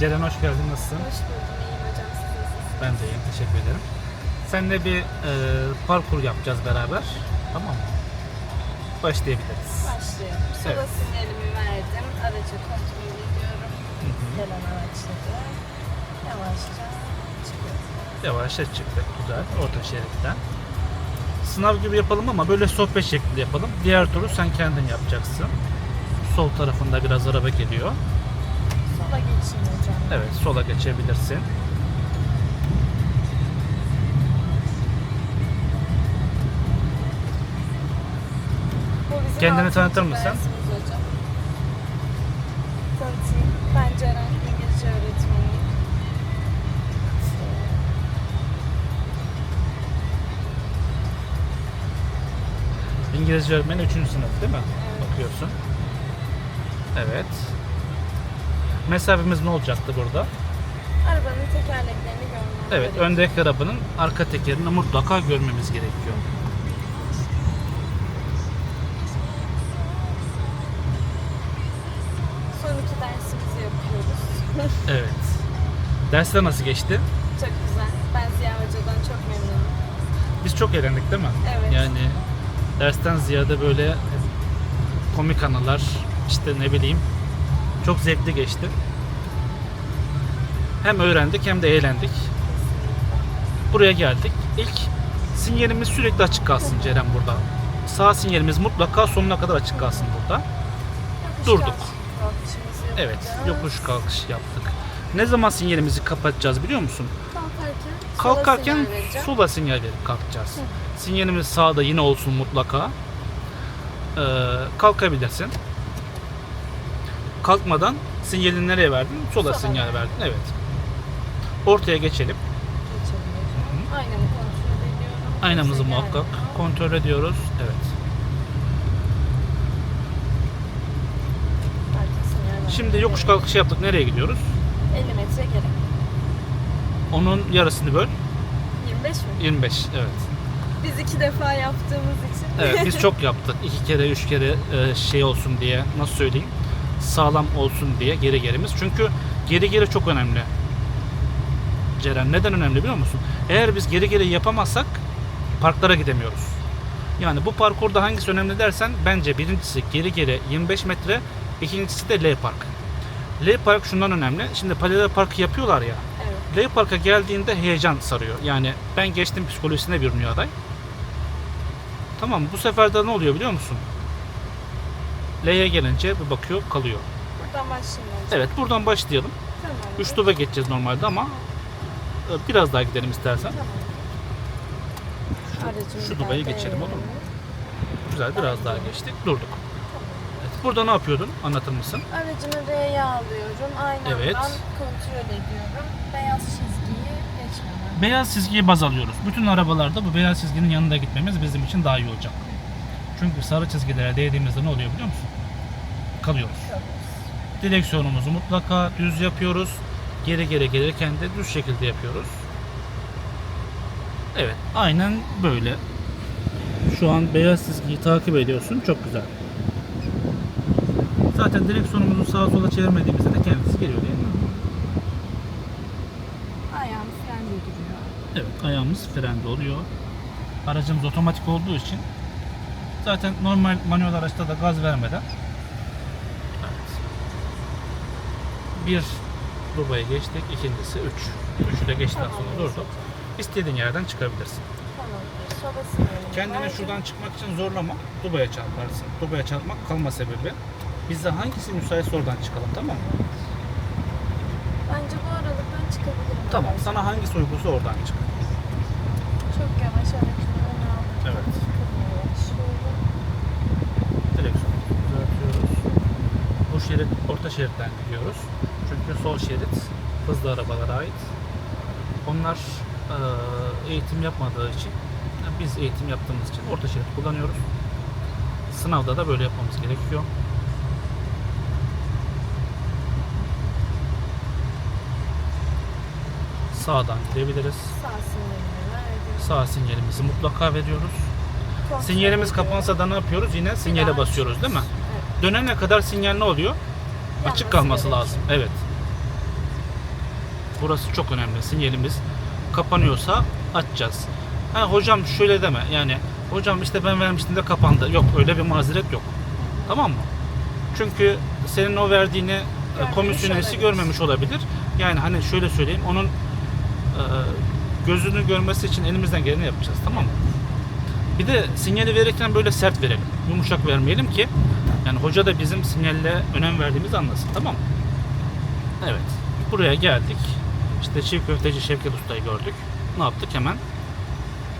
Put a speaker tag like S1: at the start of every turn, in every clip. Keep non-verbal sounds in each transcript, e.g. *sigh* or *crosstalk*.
S1: Ceren hoş geldin. Nasılsın?
S2: Hoş buldum. İyiyim hocam. Siz nasılsınız?
S1: Ben de iyiyim. Teşekkür ederim. Seninle bir e, parkur yapacağız beraber. Tamam mı? Başlayabiliriz.
S2: Başlıyorum. Sola
S1: Evet.
S2: sinyalimi verdim. Aracı kontrol ediyorum. Gelen araçları. Yavaşça çıkıyorum.
S1: Yavaşça çıktık. Güzel. Orta şeritten. Sınav gibi yapalım ama böyle sohbet şeklinde yapalım. Diğer turu sen kendin yapacaksın. Sol tarafında biraz araba geliyor.
S2: Sola geçeyim hocam.
S1: Evet, sola geçebilirsin. Kendini tanıtır mısın?
S2: hocam. Tanıtayım. Ben Ceren İngilizce öğretmeniyim.
S1: İngilizce öğretmeni 3. sınıf değil mi?
S2: Evet.
S1: Okuyorsun. Evet. Mesafemiz ne olacaktı burada?
S2: Arabanın tekerleklerini görmem
S1: Evet,
S2: gerekiyor.
S1: öndeki arabanın arka tekerini mutlaka görmemiz gerekiyor.
S2: Son iki dersimizi yapıyoruz. *laughs*
S1: Evet. Dersler nasıl geçti?
S2: çok güzel. Ben Ziya Hoca'dan çok memnunum.
S1: Biz çok eğlendik değil mi?
S2: Evet.
S1: Yani dersten ziyade böyle komik anılar, işte ne bileyim çok zevkli geçti. Hem öğrendik hem de eğlendik. Buraya geldik. İlk sinyalimiz sürekli açık kalsın Ceren burada. Sağ sinyalimiz mutlaka sonuna kadar açık kalsın burada. Durduk. Evet, yokuş kalkış yaptık. Ne zaman sinyalimizi kapatacağız biliyor musun?
S2: Kalkarken, sola
S1: Kalkarken
S2: sinyal
S1: sola sinyal verip kalkacağız. Sinyalimiz sağda yine olsun mutlaka. Ee, kalkabilirsin. Kalkmadan sinyalini nereye verdin? Sola
S2: Sola
S1: sinyal verdin. Evet. Ortaya geçelim.
S2: Geçelim hocam. Aynamı kontrol ediyorum.
S1: Aynamızı
S2: Kimse
S1: muhakkak
S2: gelmiyor.
S1: kontrol ediyoruz. Evet. Şimdi yokuş kalkışı yaptık. Nereye gidiyoruz?
S2: 50 metre geri.
S1: Onun yarısını böl.
S2: 25 mi?
S1: 25. Evet.
S2: Biz iki defa yaptığımız için.
S1: Evet biz *laughs* çok yaptık. İki kere, üç kere e, şey olsun diye nasıl söyleyeyim sağlam olsun diye geri gerimiz. Çünkü geri geri çok önemli. Ceren neden önemli biliyor musun? Eğer biz geri geri yapamazsak parklara gidemiyoruz. Yani bu parkurda hangisi önemli dersen bence birincisi geri geri 25 metre, ikincisi de L park. L park şundan önemli. Şimdi paralel park yapıyorlar ya.
S2: evet.
S1: L Park'a geldiğinde heyecan sarıyor. Yani ben geçtim psikolojisine bürünüyor aday. Tamam bu sefer de ne oluyor biliyor musun? L'ye gelince bir bakıyor kalıyor.
S2: Buradan başlayalım.
S1: Evet buradan başlayalım.
S2: Tamam.
S1: 3 duba geçeceğiz normalde ama e, biraz daha gidelim istersen. Şu dubayı
S2: daha
S1: geçelim, olur mu? Güzel biraz daha geçtik durduk. Evet, burada ne yapıyordun anlatır mısın?
S2: Aracımı R'ye alıyorum. Aynamdan
S1: Evet.
S2: kontrol ediyorum. Beyaz çizgiyi geçmeden.
S1: Beyaz çizgiyi baz alıyoruz. Bütün arabalarda bu beyaz çizginin yanında gitmemiz bizim için daha iyi olacak. Çünkü sarı çizgilere değdiğimizde ne oluyor biliyor musun? Kalıyoruz. Direksiyonumuzu mutlaka düz yapıyoruz. Geri geri gelirken de düz şekilde yapıyoruz. Evet, aynen böyle. Şu an beyaz çizgiyi takip ediyorsun. Çok güzel. Zaten direksiyonumuzu sağa sola çevirmediğimizde de kendisi geliyor değil mi?
S2: Ayağım frende duruyor.
S1: Evet, ayağımız frende oluyor. Aracımız otomatik olduğu için zaten normal manuel araçta da gaz vermeden bir dubayı geçtik, ikincisi üç. Üçü de geçtikten sonra durduk. İstediğin yerden çıkabilirsin. Kendini şuradan çıkmak için zorlama, dubaya çarparsın. Dubaya çarpmak kalma sebebi. Bize hangisi müsaitse oradan çıkalım tamam mı?
S2: Bence bu aralıktan çıkabilirim.
S1: Tamam, sana hangisi uygunsa oradan çık.
S2: Çok yavaş aldım.
S1: Evet.
S2: Şöyle.
S1: direksiyonumuzu düzeltiyoruz. Bu şerit orta şeritten gidiyoruz. Çünkü sol şerit hızlı arabalara ait. Onlar eee, eğitim yapmadığı için yani biz eğitim yaptığımız için orta şerit kullanıyoruz. Sınavda da böyle yapmamız gerekiyor. Sağdan gidebiliriz.
S2: Sağ
S1: sinyalimizi mutlaka veriyoruz. Sinyalimiz kapansa da ne yapıyoruz? Yine sinyale basıyoruz değil mi? Dönene kadar sinyal ne oluyor? Açık kalması lazım. Evet. Burası çok önemli. Sinyalimiz kapanıyorsa açacağız. Ha hocam şöyle deme. Yani hocam işte ben vermiştim de kapandı. Yok öyle bir mazeret yok. Tamam mı? Çünkü senin o verdiğini e,
S2: Görmemiş
S1: komisyon üyesi
S2: olabilir.
S1: görmemiş olabilir. Yani hani şöyle söyleyeyim onun e, gözünü görmesi için elimizden geleni yapacağız. Tamam mı? Bir de sinyali verirken böyle sert verelim. Yumuşak vermeyelim ki yani hoca da bizim sinyalle önem verdiğimizi anlasın. Tamam mı? Evet. Buraya geldik. İşte çiğ köfteci Şevket Usta'yı gördük. Ne yaptık? Hemen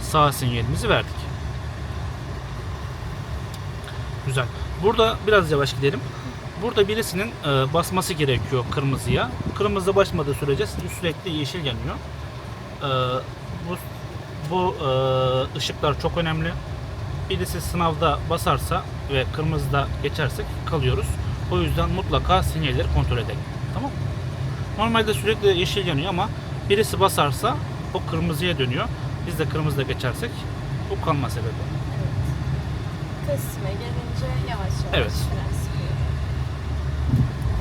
S1: sağ sinyalimizi verdik. Güzel. Burada biraz yavaş gidelim. Burada birisinin e, basması gerekiyor kırmızıya. Kırmızı basmadığı sürece sürekli yeşil yanıyor. E, bu bu e, ışıklar çok önemli. Birisi sınavda basarsa ve kırmızıda geçersek kalıyoruz. O yüzden mutlaka sinyalleri kontrol edelim. Tamam? Normalde sürekli yeşil yanıyor ama birisi basarsa o kırmızıya dönüyor. Biz de kırmızıda geçersek bu kalma sebebi.
S2: Evet. Kısme gelince yavaş yavaş
S1: Evet.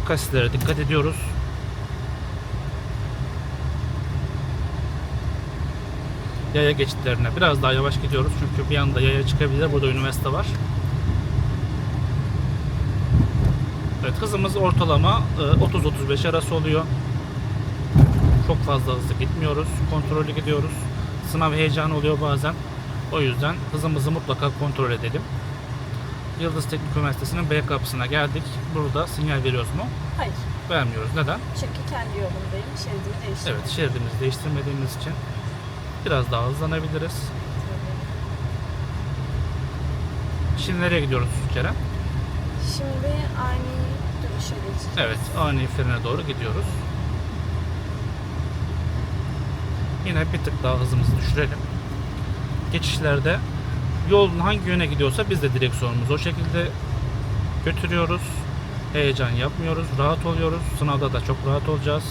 S1: Kasitlere dikkat ediyoruz. Yaya geçitlerine biraz daha yavaş gidiyoruz çünkü bir anda yaya çıkabilir. Burada üniversite var. Evet hızımız ortalama e, 30-35 arası oluyor. Çok fazla hızlı gitmiyoruz. Kontrollü gidiyoruz. Sınav heyecanı oluyor bazen. O yüzden hızımızı mutlaka kontrol edelim. Yıldız Teknik Üniversitesi'nin B kapısına geldik. Burada sinyal veriyoruz mu?
S2: Hayır.
S1: Vermiyoruz. Neden?
S2: Çünkü kendi yolundayım. Şeridimi değiştirdim.
S1: Evet, şeridimizi değiştirmediğimiz için biraz daha hızlanabiliriz. Şimdi nereye gidiyoruz Ceren?
S2: Şimdi geçeceğiz.
S1: Evet, ani frene doğru gidiyoruz. Yine bir tık daha hızımızı düşürelim. Geçişlerde yolun hangi yöne gidiyorsa biz de direksiyonumuzu o şekilde götürüyoruz. Heyecan yapmıyoruz, rahat oluyoruz. Sınavda da çok rahat olacağız.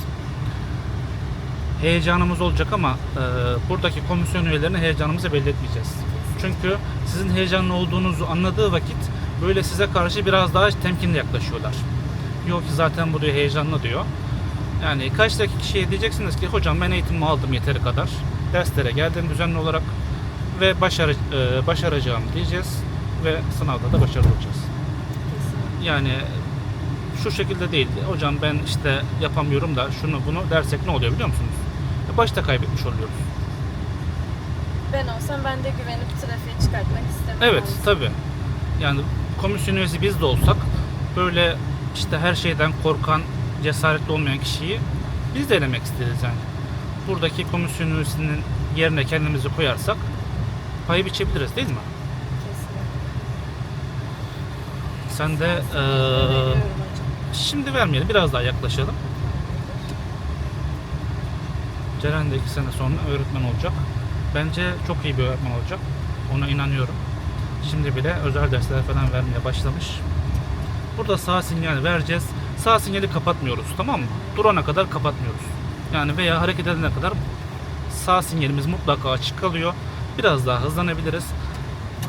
S1: Heyecanımız olacak ama e, buradaki komisyon üyelerine heyecanımızı belli etmeyeceğiz. Çünkü sizin heyecanlı olduğunuzu anladığı vakit böyle size karşı biraz daha temkinli yaklaşıyorlar. Yok ki zaten buraya heyecanlı diyor. Yani kaç dakika kişiye diyeceksiniz ki hocam ben eğitimimi aldım yeteri kadar. Derslere geldim düzenli olarak ve başarı, e, başaracağım diyeceğiz ve sınavda da başarılı olacağız. Yani şu şekilde değil. Hocam ben işte yapamıyorum da şunu bunu dersek ne oluyor biliyor musunuz? E, Başta kaybetmiş oluyoruz.
S2: Ben olsam ben de güvenip trafiğe çıkartmak istemem.
S1: Evet tabi. Yani komisyon üyesi biz de olsak böyle işte her şeyden korkan, cesaretli olmayan kişiyi biz de elemek isteriz yani. Buradaki komisyon üyesinin yerine kendimizi koyarsak payı biçebiliriz değil mi?
S2: Kesinlikle.
S1: Sen de
S2: hocam.
S1: şimdi vermeyelim biraz daha yaklaşalım. Ceren de iki sene sonra öğretmen olacak. Bence çok iyi bir öğretmen olacak. Ona inanıyorum. Şimdi bile özel dersler falan vermeye başlamış. Burada sağ sinyal vereceğiz. Sağ sinyali kapatmıyoruz tamam mı? Durana kadar kapatmıyoruz. Yani veya hareket edene kadar sağ sinyalimiz mutlaka açık kalıyor. Biraz daha hızlanabiliriz.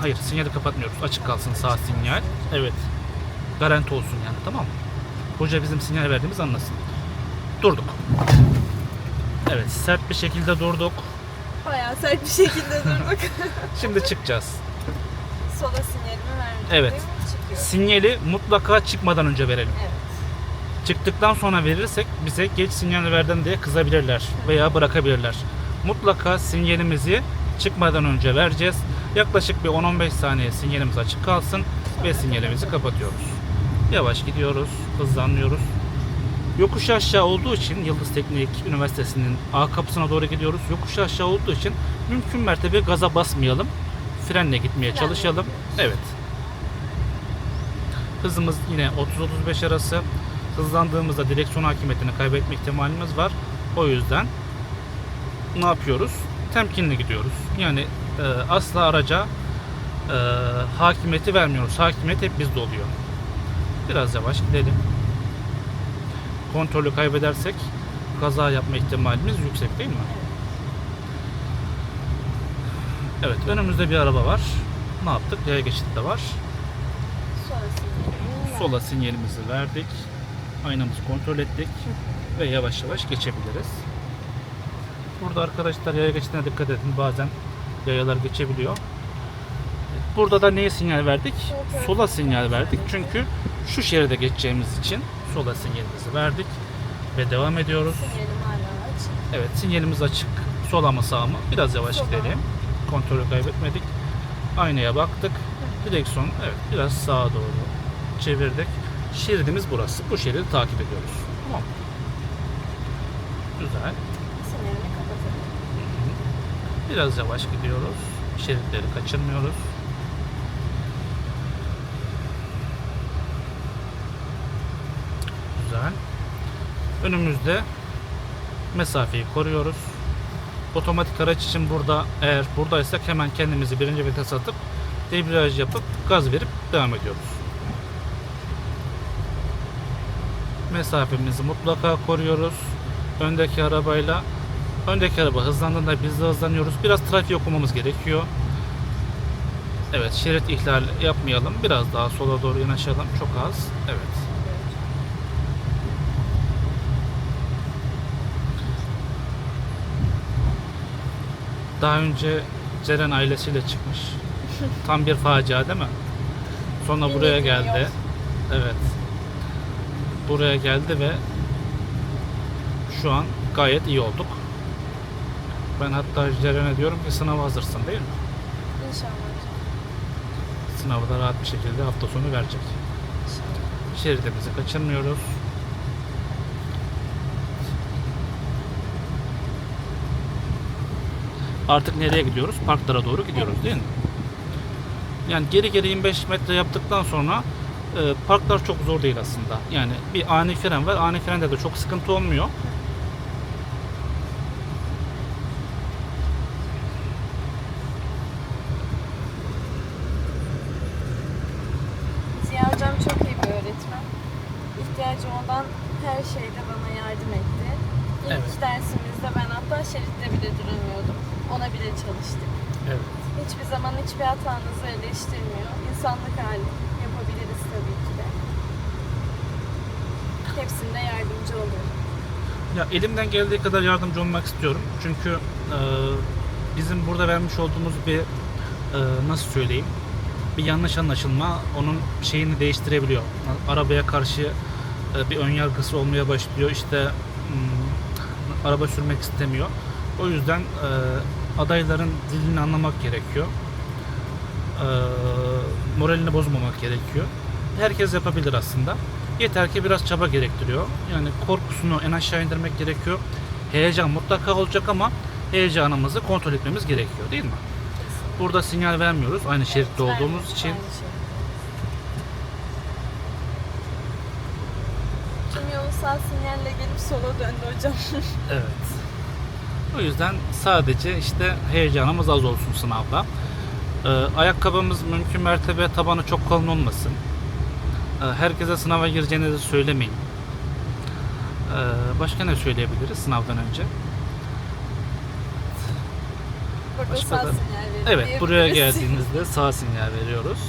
S1: Hayır sinyali kapatmıyoruz. Açık kalsın sağ sinyal. Evet. Garanti olsun yani tamam mı? Hoca bizim sinyal verdiğimiz anlasın. Durduk. Evet sert bir şekilde durduk.
S2: Bayağı sert bir şekilde durduk. *laughs*
S1: Şimdi çıkacağız.
S2: Sola sinyalimi verdim.
S1: Evet. Sinyali mutlaka çıkmadan önce verelim.
S2: Evet.
S1: Çıktıktan sonra verirsek bize geç sinyal verdin diye kızabilirler veya bırakabilirler. Mutlaka sinyalimizi çıkmadan önce vereceğiz. Yaklaşık bir 10-15 saniye sinyalimiz açık kalsın ve sinyalimizi kapatıyoruz. Yavaş gidiyoruz, hızlanmıyoruz. Yokuş aşağı olduğu için Yıldız Teknik Üniversitesi'nin A kapısına doğru gidiyoruz. Yokuş aşağı olduğu için mümkün mertebe gaza basmayalım. Frenle gitmeye çalışalım. Evet. Hızımız yine 30-35 arası. Hızlandığımızda direksiyon hakimiyetini kaybetme ihtimalimiz var. O yüzden ne yapıyoruz? Temkinli gidiyoruz. Yani e, asla araca e, hakimiyeti vermiyoruz. Hakimiyet hep bizde oluyor. Biraz yavaş gidelim. Kontrolü kaybedersek kaza yapma ihtimalimiz yüksek değil mi? Evet, önümüzde bir araba var. Ne yaptık? Yaya geçidi de var.
S2: Sola
S1: sinyalimizi verdik. Aynamızı kontrol ettik ve yavaş yavaş geçebiliriz. Burada arkadaşlar yaya geçtiğine dikkat edin. Bazen yayalar geçebiliyor. Burada da neye sinyal verdik?
S2: Sol
S1: Sola sinyal verdik. Çünkü şu şeride geçeceğimiz için sola sinyalimizi verdik ve devam ediyoruz.
S2: Sinyalim hala açık.
S1: Evet sinyalimiz açık. Sola mı sağ mı? Biraz yavaş
S2: Sola.
S1: gidelim. Kontrolü kaybetmedik. Aynaya baktık. Direksiyon evet biraz sağa doğru çevirdik. Şeridimiz burası. Bu şeridi takip ediyoruz. Tamam. Güzel. Biraz yavaş gidiyoruz. Şeritleri kaçırmıyoruz. Güzel. Önümüzde mesafeyi koruyoruz. Otomatik araç için burada eğer buradaysak hemen kendimizi birinci vites atıp debriyaj yapıp gaz verip devam ediyoruz. Mesafemizi mutlaka koruyoruz. Öndeki arabayla öndeki araba hızlandığında biz de hızlanıyoruz. Biraz trafik okumamız gerekiyor. Evet şerit ihlal yapmayalım. Biraz daha sola doğru yanaşalım. Çok az. Evet. Daha önce Ceren ailesiyle çıkmış. *laughs* Tam bir facia değil mi? Sonra buraya geldi. Evet. Buraya geldi ve şu an gayet iyi olduk. Ben hatta Ceren'e diyorum ki sınava hazırsın değil mi?
S2: İnşallah.
S1: Sınavı da rahat bir şekilde hafta sonu verecek.
S2: İnşallah.
S1: Şeridimizi kaçırmıyoruz. Artık nereye gidiyoruz? Parklara doğru gidiyoruz değil mi? Yani geri geri 25 metre yaptıktan sonra e, parklar çok zor değil aslında. Yani bir ani fren var. Ani frende de çok sıkıntı olmuyor.
S2: Ziya hocam çok iyi bir öğretmen. İhtiyacım olan her şeyde bana yardım etti. İlk
S1: Evet.
S2: dersimizde ben hatta şeritte bile duramıyordum. Ona bile çalıştık.
S1: Evet.
S2: Hiçbir zaman hiçbir hatanızı eleştirmiyor. İnsanlık hali tabii ki de. Hepsinde yardımcı oluyor.
S1: Ya elimden geldiği kadar yardımcı olmak istiyorum. Çünkü e, bizim burada vermiş olduğumuz bir e, nasıl söyleyeyim bir yanlış anlaşılma onun şeyini değiştirebiliyor. Arabaya karşı e, bir ön yargısı olmaya başlıyor. İşte hmm, araba sürmek istemiyor. O yüzden e, adayların dilini anlamak gerekiyor. E, moralini bozmamak gerekiyor. Herkes yapabilir aslında. Yeter ki biraz çaba gerektiriyor. Yani korkusunu en aşağı indirmek gerekiyor. Heyecan mutlaka olacak ama heyecanımızı kontrol etmemiz gerekiyor değil mi? Burada sinyal vermiyoruz aynı şeritte
S2: Evet,
S1: olduğumuz
S2: aynı-
S1: için.
S2: aynı şey. Kim yolu sağ sinyalle gelip sola döndü hocam. *laughs*
S1: Evet. O yüzden sadece işte heyecanımız az olsun sınavda. Ee, ayakkabımız mümkün mertebe tabanı çok kalın olmasın. Ee, herkese sınava gireceğinizi söylemeyin. Ee, başka ne söyleyebiliriz sınavdan önce?
S2: Burada
S1: Başka
S2: sağ
S1: da-
S2: sinyal
S1: Evet, buraya geldiğinizde *laughs* sağ sinyal veriyoruz.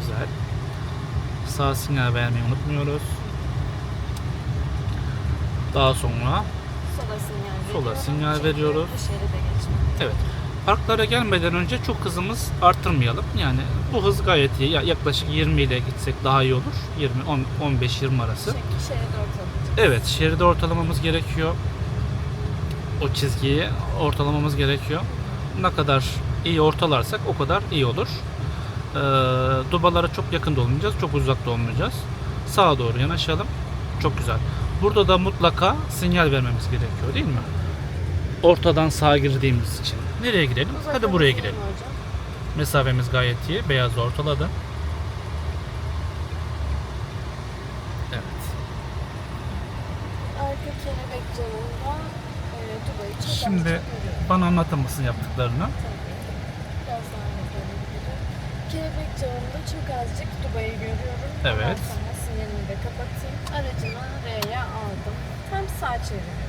S1: Güzel. Sağ sinyal vermeyi unutmuyoruz. Daha sonra
S2: Sola sinyal
S1: Sola sinyal veriyoruz. Evet. Parklara gelmeden önce çok hızımız arttırmayalım. Yani bu hız gayet iyi. Ya- Yaklaşık 20 ile gitsek daha iyi olur. 20 10 15 20 arası.
S2: Şeride ortalayacağız.
S1: Evet, şeride ortalamamız gerekiyor. O çizgiyi ortalamamız gerekiyor. Ne kadar iyi ortalarsak o kadar iyi olur. Ee, dubalara çok yakında olmayacağız, çok uzakta olmayacağız. Sağa doğru yanaşalım. Çok güzel. Burada da mutlaka sinyal vermemiz gerekiyor değil mi? Ortadan sağa girdiğimiz için. Nereye gidelim? Hadi buraya gidelim. Mesafemiz gayet iyi. Beyaz ortaladı. Evet.
S2: Arka kelebek camında e, Dubai'yi çok
S1: Şimdi bana anlatır mısın yaptıklarını?
S2: Biraz daha net verebilirim. Kelebek camında çok azıcık Dubai'yi görüyorum.
S1: Evet.
S2: Ondan sonra sinyalimi de kapatayım. Aracımı R'ye aldım. Tam sağ çeviriyorum.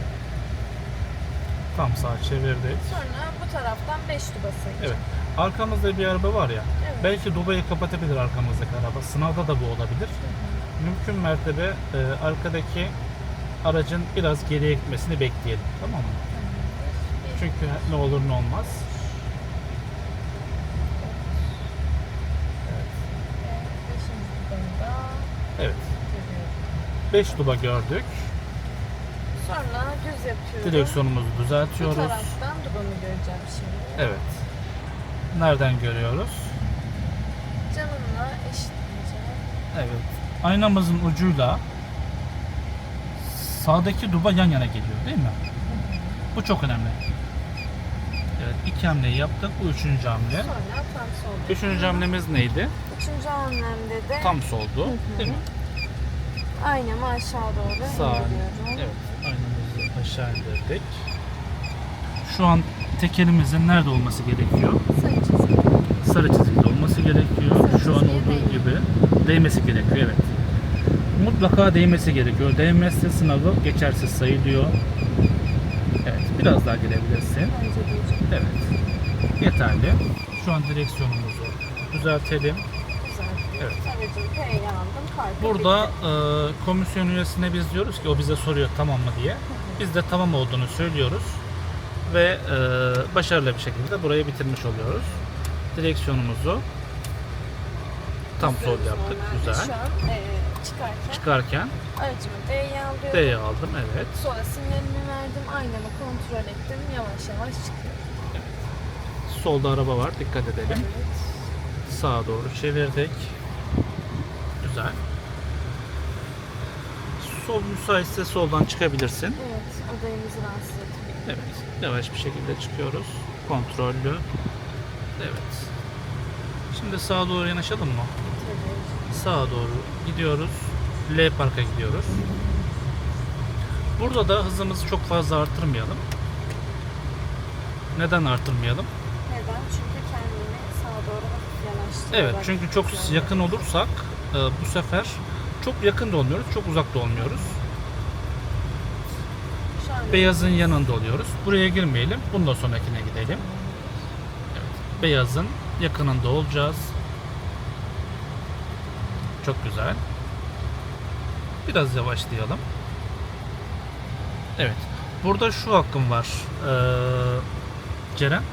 S1: Tam sağa çevirdik.
S2: Sonra bu taraftan 5 duba sayacağım.
S1: Evet. Arkamızda bir araba var ya.
S2: Evet.
S1: Belki Dubai'yi kapatabilir arkamızdaki araba. Sınavda da bu olabilir. Mümkün mertebe e, arkadaki aracın biraz geriye gitmesini bekleyelim. Tamam mı? Çünkü ne olur ne olmaz. Evet.
S2: görüyorum.
S1: 5 duba gördük.
S2: Sonra düz yapıyorum.
S1: Direksiyonumuzu
S2: Bu
S1: düzeltiyoruz.
S2: taraftan dubamı göreceğim şimdi.
S1: Evet. Nereden görüyoruz?
S2: Camımla eşitleyeceğim.
S1: Evet. Aynamızın ucuyla sağdaki duba yan yana geliyor değil mi? Bu çok önemli. Evet, iki hamleyi yaptık. Bu üçüncü hamle.
S2: Sonra tam sol.
S1: Üçüncü hamlemiz neydi?
S2: Üçüncü hamlemde de
S1: Tam soldu. Değil mi?
S2: aynamı aşağı doğru
S1: Sağ.
S2: indiriyorum.
S1: Evet. Aşağı indirdik. Şu an tekerimizin nerede olması gerekiyor?
S2: Sarı çizgi.
S1: Sarı çizgide olması gerekiyor.
S2: Sarı
S1: Şu an olduğu gibi değmesi gerekiyor. Evet. Mutlaka değmesi gerekiyor. Değmezse sınavı geçersiz sayılıyor. Evet. Biraz daha gelebilirsin. Evet. Yeterli. Şu an direksiyonumuzu düzeltelim. Evet. Burada e, komisyon üyesine biz diyoruz ki o bize soruyor tamam mı diye. Biz de tamam olduğunu söylüyoruz ve e, başarılı bir şekilde burayı bitirmiş oluyoruz. Direksiyonumuzu tam sol yaptık. Güzel.
S2: Şu an e, çıkarken
S1: Çıkarken
S2: aracımı D'ye alıyorum.
S1: D'ye aldım. Evet.
S2: Sonra sinyalimi verdim. Aynamı kontrol ettim. Yavaş yavaş çıkıyor.
S1: Solda araba var. Dikkat edelim.
S2: Evet.
S1: Sağa doğru çevirdik. Güzel. Sol müsaitse soldan çıkabilirsin.
S2: Evet. Odayımızı rahatsız etmiyor.
S1: Evet. Yavaş bir şekilde çıkıyoruz. Kontrollü. Evet. Şimdi sağa doğru yanaşalım mı?
S2: Tabii.
S1: Sağa doğru gidiyoruz. L Park'a gidiyoruz. Burada da hızımızı çok fazla artırmayalım. Neden artırmayalım?
S2: Neden? Çünkü kendini sağa doğru hafif
S1: Evet çünkü çok yakın olursak e, bu sefer çok yakın da olmuyoruz, çok uzak da olmuyoruz. Beyazın yanında oluyoruz. Buraya girmeyelim. Bundan sonrakine gidelim. Evet. Beyazın yakınında olacağız. Çok güzel. Biraz yavaşlayalım. Evet. Burada şu hakkım var. Ee, Ceren.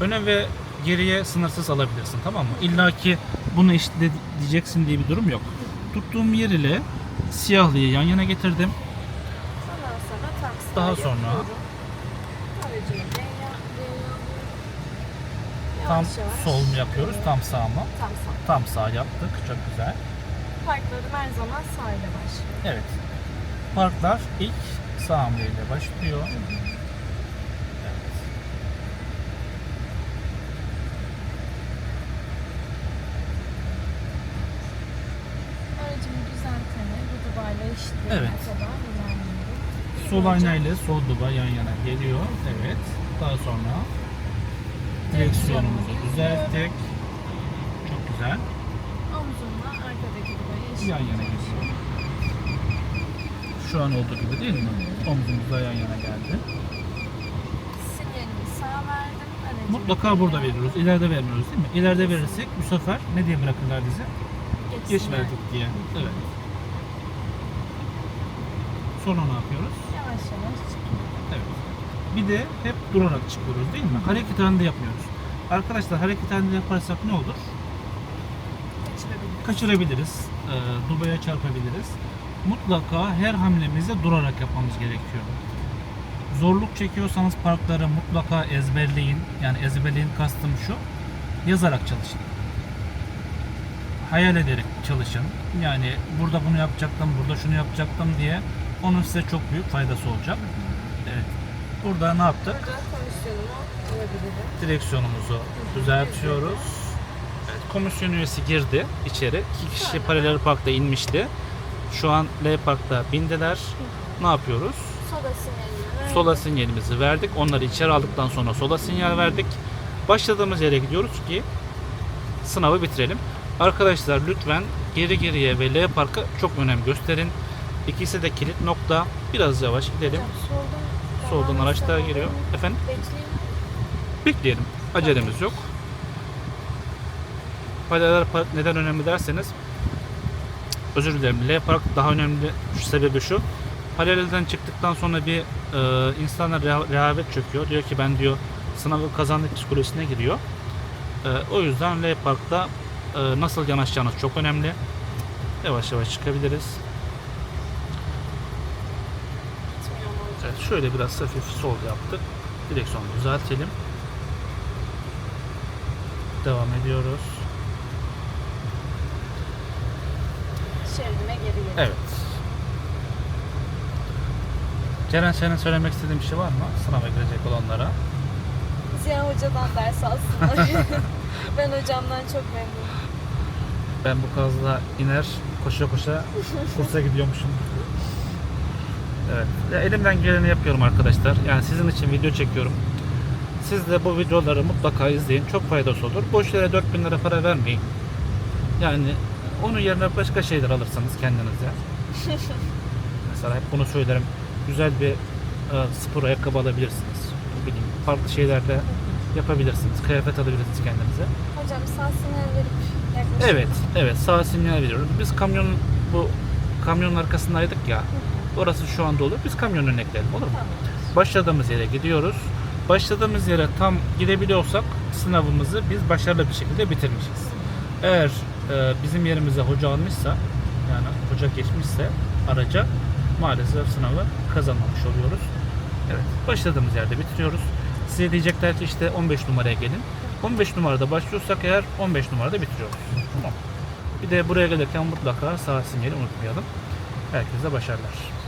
S1: Öne ve geriye sınırsız alabilirsin. Tamam mı? İlla ki bunu eşitleyeceksin diye bir durum yok. Tuttuğum yer ile siyahlıyı yan yana getirdim.
S2: Sonra
S1: Daha sonra? Tam sol mu yapıyoruz? Tam sağ mı?
S2: Tam sağ.
S1: Tam sağ yaptık. Çok güzel.
S2: Parklarım her zaman sağ ile başlıyor.
S1: Evet. Parklar ilk sağ hamleyle başlıyor. Evet.
S2: Aracımı düzeltene bu eşitleyene
S1: Evet. Sol ayna ile sol duba yan yana geliyor. Evet. Daha sonra direksiyonumuzu düzelttik. Çok güzel.
S2: Omzumla arkadaki dubayı
S1: Yan yana geliyor. Şu an olduğu gibi değil mi? Omzumuzla yan yana geldi.
S2: Sinyalimi sağ verdim. Aracımı
S1: Mutlaka burada veriyoruz. İleride vermiyoruz değil mi? İleride verirsek bu sefer ne diye bırakırlar bizi? Geç
S2: Geçsinler.
S1: verdik diye. Evet. Sonra ne yapıyoruz?
S2: Yavaş yavaş çıkıyor.
S1: Evet. Bir de hep durarak çıkıyoruz değil mi? Hareket halinde yapmıyoruz. Arkadaşlar hareket halinde yaparsak ne olur?
S2: Kaçırabilirim.
S1: Kaçırabiliriz. E, dubaya çarpabiliriz. Mutlaka her hamlemizi durarak yapmamız gerekiyor. Zorluk çekiyorsanız parkları mutlaka ezberleyin. Yani ezberleyin kastım şu. Yazarak çalışın. Hayal ederek çalışın. Yani burada bunu yapacaktım, burada şunu yapacaktım diye onun size çok büyük faydası olacak. Evet. Burada ne yaptık?
S2: Burada komisyonumu alabilirim.
S1: direksiyonumuzu düzeltiyoruz. Evet, komisyon üyesi girdi içeri. İki kişi paralel parkta inmişti. Şu an L parkta bindiler. Ne yapıyoruz?
S2: Sola sinyalimi verdim.
S1: Sola sinyalimizi verdik. Onları içeri aldıktan sonra sola sinyal verdik. Başladığımız yere gidiyoruz ki sınavı bitirelim. Arkadaşlar lütfen geri geriye ve L parka çok önem gösterin. İkisi de kilit nokta. Biraz yavaş gidelim.
S2: Soldan,
S1: araçlar geliyor. Efendim? Bekleyelim. Acelemiz yok. Paralel park neden önemli derseniz özür dilerim. L park daha önemli şu sebebi şu. paralelden çıktıktan sonra bir e, insana reha- rehavet çöküyor. Diyor ki ben diyor sınavı kazandık psikolojisine giriyor. E, o yüzden L Park'ta e, nasıl yanaşacağınız çok önemli. Yavaş yavaş çıkabiliriz.
S2: Gitmiyor mu hocam?
S1: Evet, şöyle biraz hafif sol yaptık. Direksiyonu düzeltelim. Devam ediyoruz.
S2: Şeridime geri geliyor.
S1: Evet. Ceren senin söylemek istediğin bir şey var mı? Sınava girecek olanlara.
S2: Ziya Hoca'dan ders alsınlar. *laughs* ben hocamdan çok memnunum.
S1: Ben bu kazla iner koşa koşa *laughs* kursa gidiyormuşum. Evet. Ya elimden geleni yapıyorum arkadaşlar. Yani sizin için video çekiyorum. Siz de bu videoları mutlaka izleyin. Çok faydası olur. Boş yere 4000 lira para vermeyin. Yani onun yerine başka şeyler alırsanız kendinize. *laughs* Mesela hep bunu söylerim. Güzel bir e, spor ayakkabı alabilirsiniz. Bileyim, farklı şeyler de yapabilirsiniz. Kıyafet alabilirsiniz kendinize.
S2: Hocam sağ sinyal verip yaklaşık.
S1: Evet, evet sağ sinyal veriyoruz. Biz kamyonun bu kamyonun arkasındaydık ya. Orası şu anda olur. Biz kamyonun önüne gidelim olur mu? Başladığımız yere gidiyoruz. Başladığımız yere tam gidebiliyorsak sınavımızı biz başarılı bir şekilde bitirmişiz. Eğer e, bizim yerimize hoca almışsa yani hoca geçmişse araca maalesef sınavı kazanmamış oluyoruz. Evet. Başladığımız yerde bitiriyoruz. Size diyecekler ki işte 15 numaraya gelin. 15 numarada başlıyorsak eğer 15 numarada bitiriyoruz. Tamam. Bir de buraya gelirken mutlaka sağ sinyali unutmayalım. Herkese başarılar.